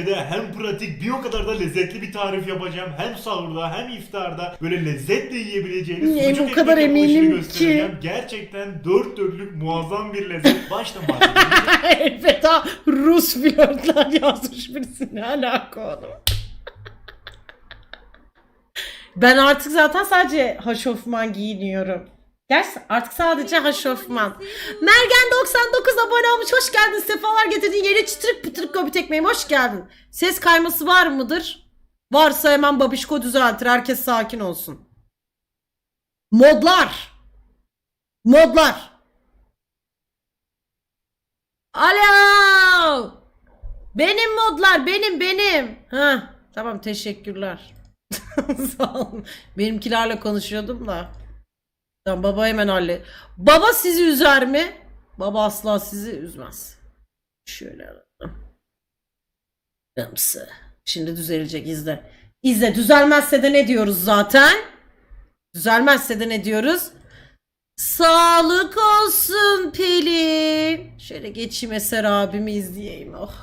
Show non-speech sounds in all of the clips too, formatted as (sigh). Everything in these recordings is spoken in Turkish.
Evde hem pratik bir o kadar da lezzetli bir tarif yapacağım. Hem sahurda hem iftarda böyle lezzetle yiyebileceğiniz Niye sucuk bu kadar ekmek yapılışını eminim göstereceğim. ki? Gerçekten dört dörtlük muazzam bir lezzet. Başta malzemeleri (laughs) Elbette Rus flörtler yazmış birisi ne alaka oğlum. Ben artık zaten sadece haşofman giyiniyorum. Gerçi artık sadece haşofman. Mergen 99 abone olmuş. Hoş geldin. Sefalar getirdin. Yeni çıtırık pıtırık gobi tekmeğim. Hoş geldin. Ses kayması var mıdır? Varsa hemen babişko düzeltir. Herkes sakin olsun. Modlar. Modlar. Alo. Benim modlar benim benim. Ha tamam teşekkürler. (laughs) Sağ olun. Benimkilerle konuşuyordum da. Tamam baba hemen halle. Baba sizi üzer mi? Baba asla sizi üzmez. Şöyle. Hımsı. Şimdi düzelecek izle. İzle düzelmezse de ne diyoruz zaten? Düzelmezse de ne diyoruz? Sağlık olsun Pelin. Şöyle geçeyim Eser abimi izleyeyim. Oh.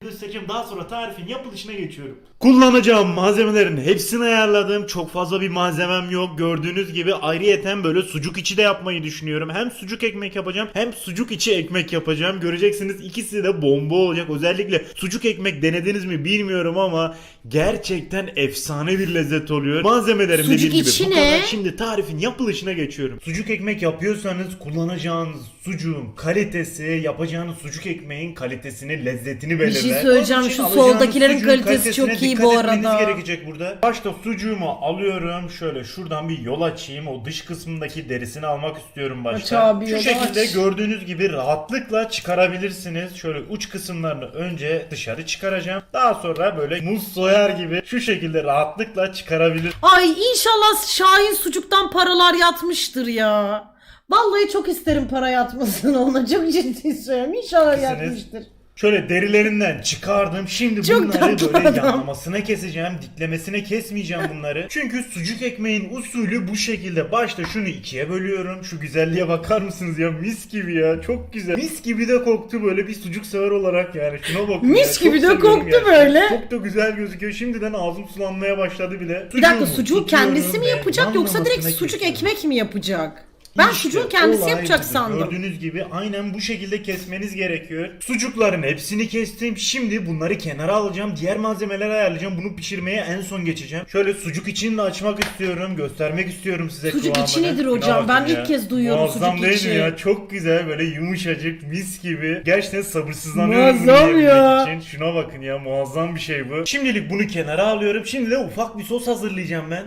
göstereceğim. Daha sonra tarifin yapılışına geçiyorum. Kullanacağım malzemelerin hepsini ayarladım. Çok fazla bir malzemem yok. Gördüğünüz gibi ayrıyeten böyle sucuk içi de yapmayı düşünüyorum. Hem sucuk ekmek yapacağım hem sucuk içi ekmek yapacağım. Göreceksiniz ikisi de bomba olacak. Özellikle sucuk ekmek denediniz mi bilmiyorum ama gerçekten efsane bir lezzet oluyor. Malzemelerim Sucuk dediğim gibi içi bu ne? kadar. Şimdi tarifin yapılışına geçiyorum. Sucuk ekmek yapıyorsanız kullanacağınız sucuğun kalitesi, yapacağınız sucuk ekmeğin kalitesini, lezzetini belirler. şey söyleyeceğim, şu alacağınız soldakilerin sucuğun kalitesi çok kalitesine iyi dikkat bu etmeniz arada. gerekecek burada. Başta sucuğumu alıyorum. Şöyle şuradan bir yol açayım. O dış kısmındaki derisini almak istiyorum başta. Aç abi, Şu yolu şekilde aç. gördüğünüz gibi rahatlıkla çıkarabilirsiniz. Şöyle uç kısımlarını önce dışarı çıkaracağım. Daha sonra böyle muz soyar gibi şu şekilde rahatlıkla çıkarabilirsiniz. Ay inşallah Şahin sucuktan paralar yatmıştır ya. Vallahi çok isterim para yatmasını (laughs) ona. Çok ciddi söylüyorum. İnşallah Misiniz? yatmıştır. Şöyle derilerinden çıkardım. Şimdi Çok bunları tatlı böyle adam. yanlamasına keseceğim. Diklemesine kesmeyeceğim bunları. (laughs) Çünkü sucuk ekmeğin usulü bu şekilde. Başta şunu ikiye bölüyorum. Şu güzelliğe bakar mısınız ya? Mis gibi ya. Çok güzel. Mis gibi de koktu böyle bir sucuk sever olarak yani. Şuna bakın Mis ya. Çok gibi de seviyorum koktu böyle. Çok da güzel gözüküyor. Şimdiden ağzım sulanmaya başladı bile. Bir dakika Sucuğumu sucuğu tutuyorum kendisi mi ve yapacak yoksa direkt yanlamasına sucuk kesiyorum. ekmek mi yapacak? Ben İşte sucuğu kendisi yapacak budur. sandım. Gördüğünüz gibi aynen bu şekilde kesmeniz gerekiyor. Sucukların hepsini kestim. Şimdi bunları kenara alacağım. Diğer malzemeleri ayarlayacağım. Bunu pişirmeye en son geçeceğim. Şöyle sucuk içini de açmak istiyorum. Göstermek istiyorum size Sucuk kıvamını. içi nedir hocam? Ben ilk kez duyuyorum Muazzam sucuk değil içi. mi ya? Çok güzel böyle yumuşacık mis gibi. Gerçekten sabırsızlanıyorum bunu Muazzam yiyebilmek ya. için. Şuna bakın ya muazzam bir şey bu. Şimdilik bunu kenara alıyorum. Şimdi de ufak bir sos hazırlayacağım ben.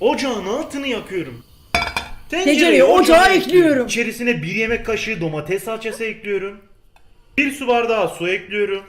Ocağın altını yakıyorum. Tencereyi ocağa ekliyorum. İçerisine bir yemek kaşığı domates salçası ekliyorum. Bir su bardağı su ekliyorum.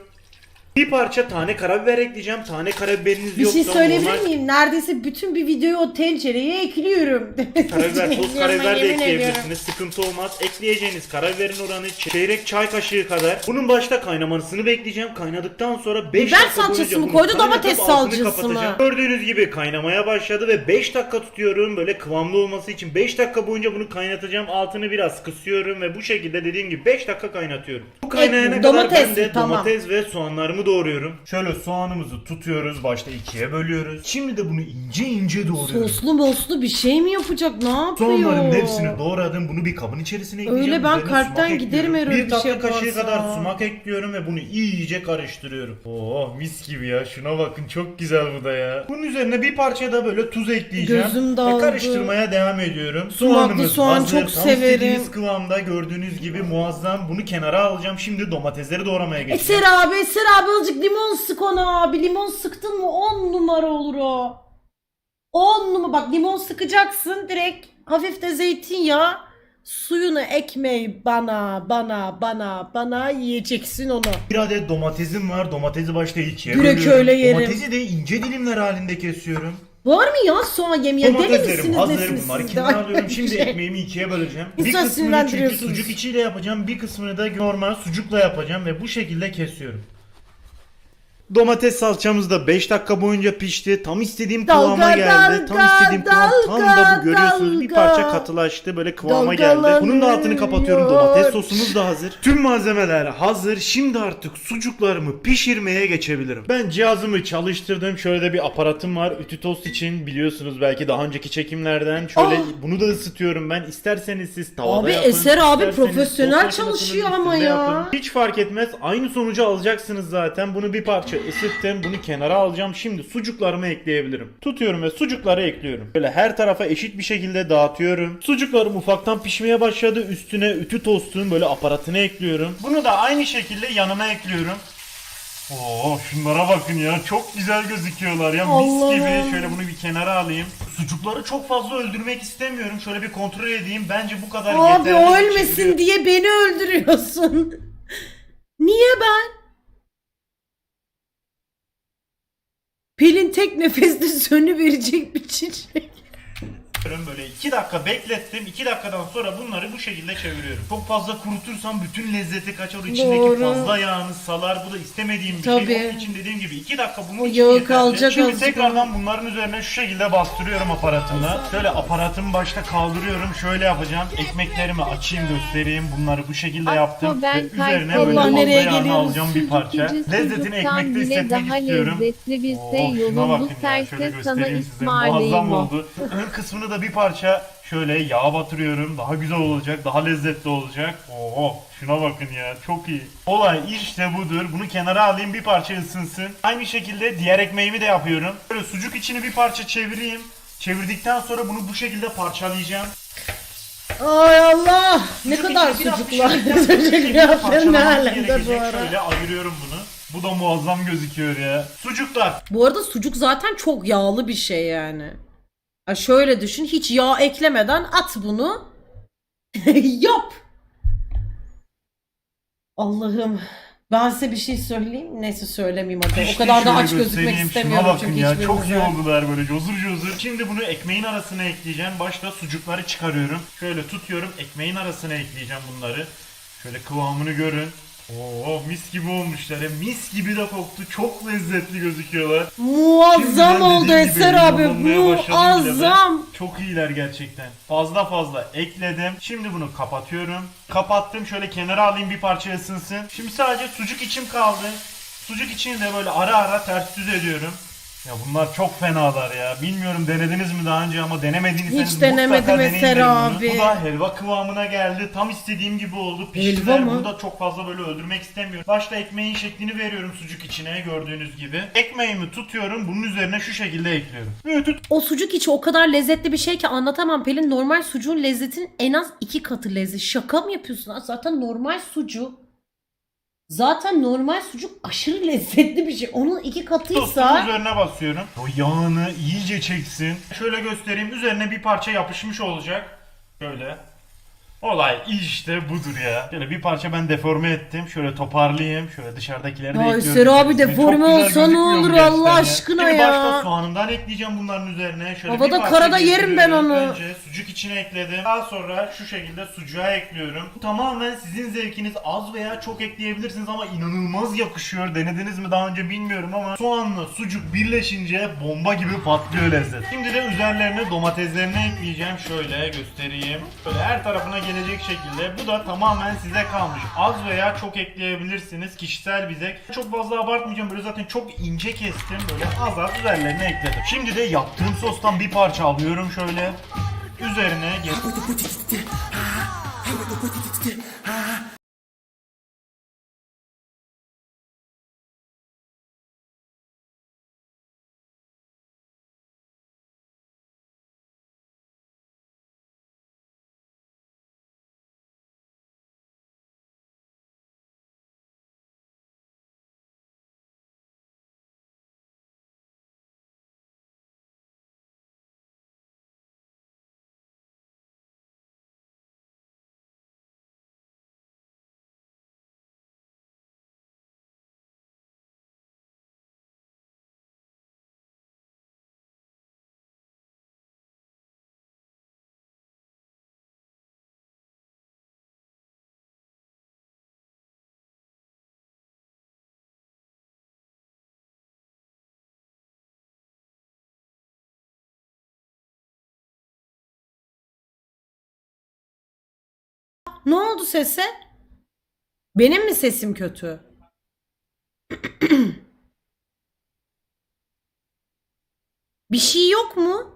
Bir parça tane karabiber ekleyeceğim. Tane karabiberiniz Bir yoksa şey söyleyebilir normal miyim? Neredeyse bütün bir videoyu o tencereye ekliyorum. (laughs) Karabiber, toz karabiber de Yemin ekleyebilirsiniz. Sıkıntı olmaz. Ekleyeceğiniz karabiberin oranı çeyrek çay kaşığı kadar. Bunun başta kaynamasını bekleyeceğim. Kaynadıktan sonra 5 Biber dakika salçası boyunca bunu koydu, kaynatıp domates altını salçası mı? kapatacağım. Gördüğünüz gibi kaynamaya başladı ve 5 dakika tutuyorum. Böyle kıvamlı olması için 5 dakika boyunca bunu kaynatacağım. Altını biraz kısıyorum ve bu şekilde dediğim gibi 5 dakika kaynatıyorum. Bu kaynayana kadar domates, ben de tamam. domates ve soğanlarımı doğruyorum. Şöyle soğanımızı tutuyoruz. Başta ikiye bölüyoruz. Şimdi de bunu ince ince doğruyoruz. Soslu moslu bir şey mi yapacak? Ne yapıyor? Soğanların hepsini doğradım. Bunu bir kabın içerisine ekleyeceğim. Öyle ben Üzerine kalpten sumak giderim ekliyorum. öyle Bir bir şey tatlı kaşığı yaparsa. kadar sumak ekliyorum ve bunu iyice karıştırıyorum. Oh mis gibi ya. Şuna bakın çok güzel bu da ya. Bunun üzerine bir parça da böyle tuz ekleyeceğim. Gözüm Ve daldı. karıştırmaya devam ediyorum. Sumaklı Soğanımız soğan hazır. çok Tam severim. istediğiniz kıvamda gördüğünüz gibi muazzam. Bunu kenara alacağım. Şimdi domatesleri doğramaya geçeceğim. Eser abi, Eser abi azıcık limon sık ona abi. Limon sıktın mı 10 numara olur o. 10 numara bak limon sıkacaksın direkt hafif de zeytinyağı suyunu ekmeği bana bana bana bana yiyeceksin onu. Bir adet domatesim var. Domatesi başta ikiye Direkt bölüyorum. öyle yerim. Domatesi de ince dilimler halinde kesiyorum. Var mı ya soğan yemeye deli Domateslerim misiniz hazır. nesiniz Bunları siz de? kenara alıyorum. Bir Şimdi şey. ekmeğimi ikiye böleceğim. Bir İnsan kısmını çünkü sinirlendiriyorsunuz. sucuk içiyle yapacağım. Bir kısmını da normal sucukla yapacağım ve bu şekilde kesiyorum. Domates salçamız da 5 dakika boyunca pişti. Tam istediğim Dalga, kıvama geldi. Tam dalga, istediğim kıvam. Tam da bu görüyorsunuz bir dalga. parça katılaştı. Böyle kıvama geldi. Bunun da altını kapatıyorum. Domates sosumuz da hazır. Tüm malzemeler hazır. Şimdi artık sucuklarımı pişirmeye geçebilirim. Ben cihazımı çalıştırdım. Şöyle de bir aparatım var. Ütü tost için biliyorsunuz belki daha önceki çekimlerden. Şöyle Ah! bunu da ısıtıyorum ben. İsterseniz siz tavada Abi yapın. Eser abi profesyonel çalışıyor ama ya. yapın. Hiç fark etmez. Aynı sonucu alacaksınız zaten. Bunu bir parça ısıttım. Bunu kenara alacağım. Şimdi sucuklarımı ekleyebilirim. Tutuyorum ve sucukları ekliyorum. Böyle her tarafa eşit bir şekilde dağıtıyorum. Sucuklarım ufaktan pişmeye başladı. Üstüne ütü tostun böyle aparatını ekliyorum. Bunu da aynı şekilde yanına ekliyorum. Oo şunlara bakın ya çok güzel gözüküyorlar ya mis gibi. Şöyle bunu bir kenara alayım. Sucukları çok fazla öldürmek istemiyorum. Şöyle bir kontrol edeyim. Bence bu kadar Abi yeterli. o ölmesin diye beni öldürüyorsun. (laughs) Niye ben? Pelin tek nefeste (laughs) sönü verecek bir çiçek. Böyle 2 dakika beklettim. 2 dakikadan sonra bunları bu şekilde çeviriyorum. Çok fazla kurutursam bütün lezzeti kaçar. İçindeki Doğru. fazla yağını salar. Bu da istemediğim bir Tabii. şey. Onun için dediğim gibi 2 dakika bunun için yağı yeterli. kalacak Şimdi azıcık tekrardan bunların üzerine şu şekilde bastırıyorum aparatımla. Şöyle aparatımı başta kaldırıyorum. Şöyle yapacağım. Ekmeklerimi açayım göstereyim. Bunları bu şekilde yaptım. ben Ve üzerine böyle fazla nereye yağını geliyoruz? alacağım bir parça. Lezzetini sucuktan ekmekte bile hissetmek daha istiyorum. lezzetli bilse Oh, şuna yolun bakın bu ya. Şöyle terse sana göstereyim size. Muazzam ısmarlayayım o. oldu. Ön kısmını da bir parça şöyle yağ batırıyorum. Daha güzel olacak. Daha lezzetli olacak. Oo, şuna bakın ya. Çok iyi. Olay işte budur. Bunu kenara alayım bir parça ısınsın. Aynı şekilde diğer ekmeğimi de yapıyorum. Böyle sucuk içini bir parça çevireyim. Çevirdikten sonra bunu bu şekilde parçalayacağım. Ay Allah! Ne Sucuk kadar sucuklar. pişirdikten sonra Sucuk şekilde yaptın ne alemde bu ara. Şöyle ayırıyorum bunu. Bu da muazzam gözüküyor ya. Sucuklar. Bu arada sucuk zaten çok yağlı bir şey yani. Ha şöyle düşün hiç yağ eklemeden at bunu. (laughs) Yap. Allah'ım. Ben size bir şey söyleyeyim. Neyse söylemeyeyim hadi. o kadar da aç gözükmek istemiyorum bakın çünkü ya hiçbirimiz çok iyi yok. oldular böyle cozur cozur. Şimdi bunu ekmeğin arasına ekleyeceğim. Başta sucukları çıkarıyorum. Şöyle tutuyorum ekmeğin arasına ekleyeceğim bunları. Şöyle kıvamını görün. Oo mis gibi olmuşlar. ya. Mis gibi de koktu. Çok lezzetli gözüküyorlar. Muazzam Şimdiden oldu dediğim gibi Eser abi. bile. Muazzam. Çok iyiler gerçekten. Fazla fazla ekledim. Şimdi bunu kapatıyorum. Kapattım. Şöyle kenara alayım bir parça ısınsın. Şimdi sadece sucuk içim kaldı. Sucuk içini de böyle ara ara ters düz ediyorum. Ya bunlar çok fenalar ya. Bilmiyorum denediniz mi daha önce ama denemediyseniz Hiç denemedim mutlaka deneyin Eser derim bunu. abi. Bu da helva kıvamına geldi. Tam istediğim gibi oldu. Helva Piştiler. mı? Bunu da çok fazla böyle öldürmek istemiyorum. Başta ekmeğin şeklini veriyorum sucuk içine gördüğünüz gibi. Ekmeğimi tutuyorum. Bunun üzerine şu şekilde ekliyorum. Böyle tut O sucuk içi o kadar lezzetli bir şey ki anlatamam Pelin. Normal sucuğun lezzetinin en az iki katı lezzet. Şaka mı yapıyorsun? Zaten normal sucuk Zaten normal sucuk aşırı lezzetli bir şey. Onun iki Tostumun katıysa üzerine basıyorum. O yağını iyice çeksin. Şöyle göstereyim. Üzerine bir parça yapışmış olacak. Şöyle. Olay işte budur ya. Şöyle bir parça ben deforme ettim. Şöyle toparlayayım. Şöyle dışarıdakileri de Ya ekliyorum. Eser abi deforme güzel olsa ne gözükmüyor olur bu Allah aşkına Şimdi ya. başta soğanından ekleyeceğim bunların üzerine. Şöyle Havada bir parça karada yerim ben geçiriyorum. onu. Önce sucuk içine ekledim. Daha sonra şu şekilde sucuğa ekliyorum. Bu tamamen sizin zevkiniz. Az veya çok ekleyebilirsiniz ama inanılmaz yakışıyor. Denediniz mi daha önce bilmiyorum ama soğanla sucuk birleşince bomba gibi patlıyor lezzet. Şimdi de üzerlerine domateslerini ekleyeceğim. Şöyle göstereyim. Böyle her tarafına gelecek şekilde. Bu da tamamen size kalmış. Az veya çok ekleyebilirsiniz. Kişisel bir zevk. Çok fazla abartmayacağım. Böyle zaten çok ince kestim. Böyle az az üzerlerine ekledim. Şimdi de yaptığım sostan bir parça alıyorum şöyle. Üzerine Ne oldu sese? Benim mi sesim kötü? (clears throat) Bir şey yok mu?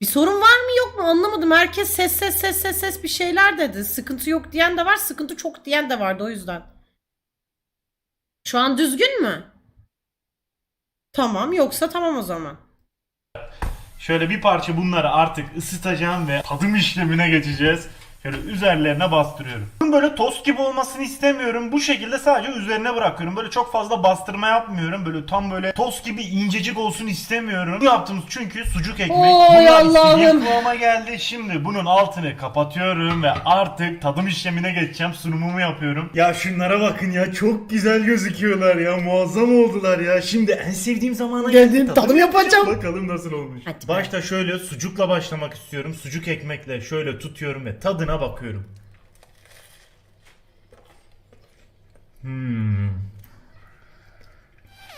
Bir sorun var mı yok mu anlamadım. Herkes ses ses ses ses ses bir şeyler dedi. Sıkıntı yok diyen de var, sıkıntı çok diyen de vardı o yüzden. Şu an düzgün mü? Tamam yoksa tamam o zaman. Şöyle bir parça bunları artık ısıtacağım ve tadım işlemine geçeceğiz. Şöyle üzerlerine bastırıyorum. Böyle tost gibi olmasını istemiyorum. Bu şekilde sadece üzerine bırakıyorum. Böyle çok fazla bastırma yapmıyorum. Böyle tam böyle tost gibi incecik olsun istemiyorum. Bu yaptığımız çünkü sucuk ekmek. Oy Bunlar Allah'ım. istediğim kıvama geldi. Şimdi bunun altını kapatıyorum ve artık tadım işlemine geçeceğim. Sunumumu yapıyorum. Ya şunlara bakın ya. Çok güzel gözüküyorlar ya. Muazzam oldular ya. Şimdi en sevdiğim zamana Geldim, tadım yapacağım. Bakalım nasıl olmuş. Hadi Başta şöyle sucukla başlamak istiyorum. Sucuk ekmekle şöyle tutuyorum ve tadına bakıyorum. Hmm.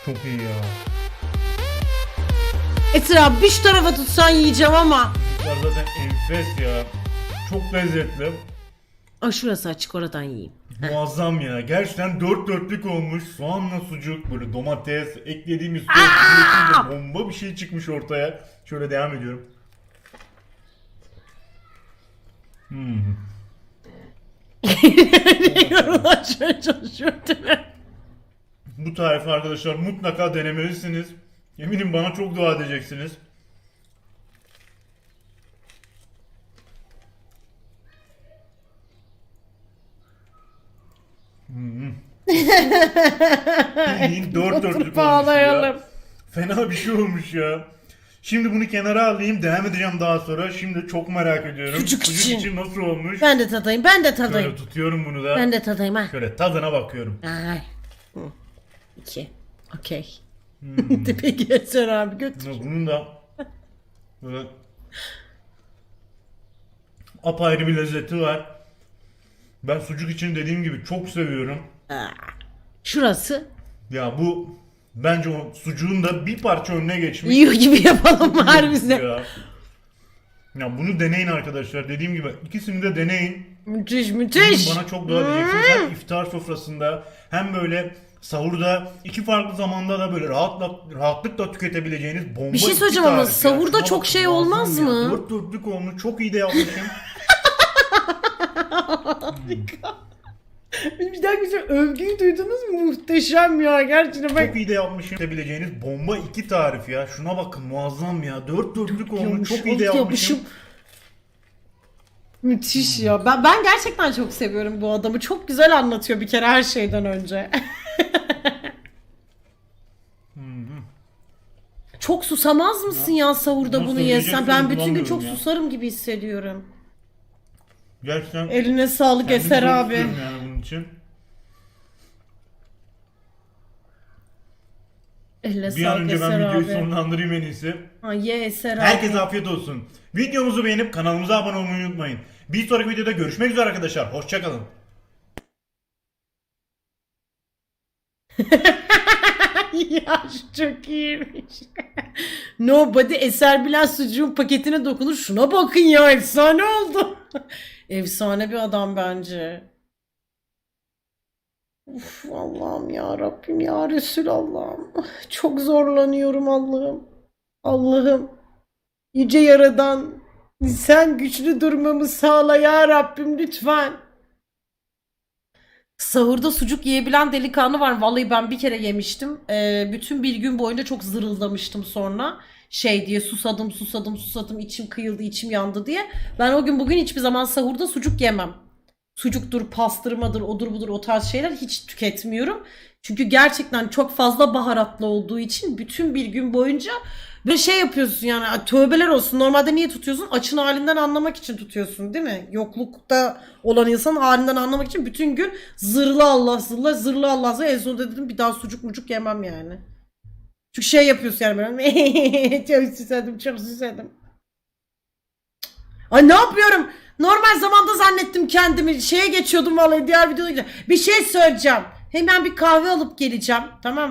Çok iyi ya. Esra bir şu tarafa tutsan yiyeceğim ama. Sucuklar zaten enfes ya. Çok lezzetli. Aa, şurası açık oradan yiyeyim. Muazzam ya. Gerçekten dört dörtlük olmuş. Soğanla sucuk, böyle domates, eklediğimiz sos, bomba bir şey çıkmış ortaya. Şöyle devam ediyorum. Hmm. (laughs) Yorumlaşmaya çalışıyorum değil mi? Bu tarifi arkadaşlar mutlaka denemelisiniz. Eminim bana çok dua edeceksiniz. (laughs) Hmm. Dört dörtlük olmuş ya. Fena bir şey olmuş ya. Şimdi bunu kenara alayım devam edeceğim daha sonra. Şimdi çok merak ediyorum. Sucuk için. nasıl olmuş? Ben de tadayım, ben de Şöyle tadayım. tutuyorum bunu da. Ben de tadayım ha. Şöyle tadına bakıyorum. Ay. Hı. İki. Okey. Hmm. (laughs) Peki Eser abi götür. Bunun da böyle apayrı bir lezzeti var. Ben sucuk için dediğim gibi çok seviyorum. Şurası. Ya bu bence o sucuğun da bir parça önüne geçmiş. Yiyor gibi yapalım var bize. Ya. ya bunu deneyin arkadaşlar. Dediğim gibi ikisini de deneyin. Müthiş müthiş. Bana çok daha diyeceksiniz. Hem iftar sofrasında hem böyle sahurda iki farklı zamanda da böyle rahatla, rahatlıkla tüketebileceğiniz bomba Bir şey söyleyeceğim ama tarif ya. sahurda Şuna çok bakın, şey muazzam olmaz ya. mı? Dört dörtlük olmuş. Çok iyi de yapmışım. (laughs) Bir dakika bir şey, övgüyü duydunuz mu? Muhteşem ya gerçekten çok iyi de yapmışım. Tüketebileceğiniz bomba iki tarif ya. Şuna bakın muazzam ya. Dört dörtlük olmuş. Çok iyi de yapmışım. Müthiş ya. Ben ben gerçekten çok seviyorum bu adamı. Çok güzel anlatıyor bir kere her şeyden önce. (laughs) çok susamaz mısın ya, sahurda Nasıl bunu yesen? Ben bütün gün çok ya. susarım gibi hissediyorum. Gerçekten Eline sağlık Eser abi. Yani için. Eline Bir an önce ben videoyu abi. sonlandırayım en iyisi. Ha, ye Eser abi. Herkese afiyet olsun. Videomuzu beğenip kanalımıza abone olmayı unutmayın. Bir sonraki videoda görüşmek üzere arkadaşlar. Hoşçakalın. (laughs) ya çok iyiymiş. (laughs) Nobody Eser Bilen sucuğun paketine dokunur. Şuna bakın ya efsane oldu. (laughs) efsane bir adam bence. Uf Allah'ım ya Rabbim ya Resulallah'ım. Çok zorlanıyorum Allah'ım. Allah'ım. Yüce Yaradan sen güçlü durmamı sağla ya Rabbim lütfen. Sahurda sucuk yiyebilen delikanlı var. Vallahi ben bir kere yemiştim. Ee, bütün bir gün boyunca çok zırıldamıştım sonra. Şey diye susadım susadım susadım içim kıyıldı içim yandı diye. Ben o gün bugün hiçbir zaman sahurda sucuk yemem. Sucuktur, pastırmadır, odur budur o tarz şeyler hiç tüketmiyorum. Çünkü gerçekten çok fazla baharatlı olduğu için bütün bir gün boyunca böyle şey yapıyorsun yani "Ay, tövbeler olsun. Normalde niye tutuyorsun? Açın halinden anlamak için tutuyorsun değil mi? Yoklukta olan insanın halinden anlamak için bütün gün zırla Allah zırla zırla Allah zırla. En sonunda dedim bir daha sucuk mucuk yemem yani. Çünkü şey yapıyorsun yani böyle (laughs) çok susadım çok susadım. Ay ne yapıyorum? Normal zamanda zannettim kendimi. Şeye geçiyordum vallahi diğer videoda. Bir şey söyleyeceğim. Hemen bir kahve alıp geleceğim. Tamam?